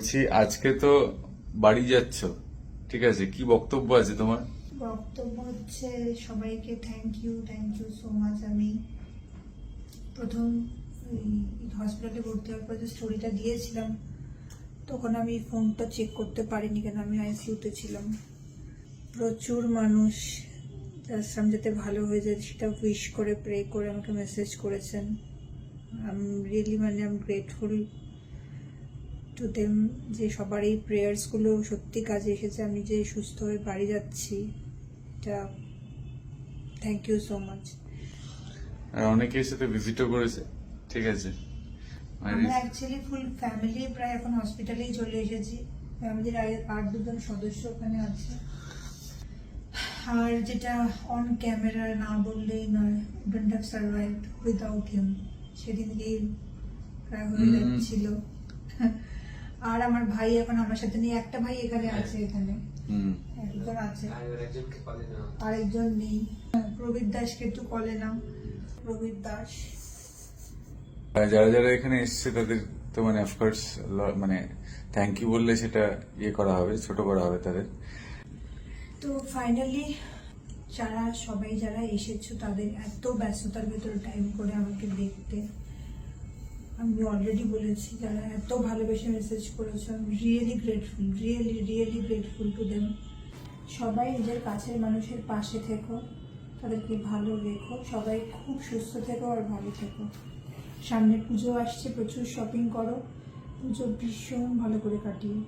বলছি, আজকে তো বাড়ি যাচ্ছ। ঠিক আছে, কি বক্তব্য আছে তোমার? বক্তব্য হচ্ছে, সবাইকে thank you thank you so much আমি। প্রথম হসপিটালে ভর্তি হওয়ার পর যে স্টোরিটা দিয়েছিলাম, তখন আমি ফোনটা চেক করতে পারিনি কেন, আমি আইসিইউতে ছিলাম। প্রচুর মানুষ জাস্ট যাতে ভালো হয়ে যায়, সেটা উইশ করে প্রে করে আমাকে মেসেজ করেছেন। আই রিয়েলি মানে আম গ্রেটফুল টু দেম যে সবার এই প্রেয়ার্সগুলো সত্যি কাজে এসেছে আমি যে সুস্থ হয়ে বাড়ি যাচ্ছি এটা থ্যাংক ইউ সো মাচ আর অনেকের সাথে ভিজিটও করেছে ঠিক আছে? আমরা অ্যাকচুয়ালি ফুল ফ্যামিলি প্রায় এখন হসপিটালেই চলে এসেছি। ফ্যামিলির আট দুজন সদস্য ওখানে আছে। আর যেটা অন ক্যামেরা না বললেই নয় don't have survive without him সেদিনকেই প্রায় হয়ে। যাচ্ছিল। আর আমার ভাই এখন আমার সাথে নিয়ে একটা ভাই এখানে আছে এখানে। হুম। একজন আছে। আরেকজন নেই। প্রবীর দাসকে একটু কলে নাও। প্রবীর দাস। আর যারা যারা এখানে এসছে তাদের তো মানে অফকোর্স মানে থ্যাংক ইউ বললে সেটা ইয়ে করা হবে ছোট করা হবে তাদের। তো ফাইনালি যারা সবাই যারা এসেছ তাদের এত ব্যস্ততার ভেতরে টাইম করে আমাকে দেখতে। আমি অলরেডি বলেছি, যারা এত ভালোবেসে মেসেজ করেছে, আমি really grateful really really grateful to them সবাই নিজের কাছের মানুষের পাশে থেকো, তাদেরকে ভালো রেখো, সবাই খুব সুস্থ থেকো আর ভালো থেকো। সামনে পুজো আসছে, প্রচুর শপিং করো, পুজো ভীষণ ভালো করে কাটিয়ে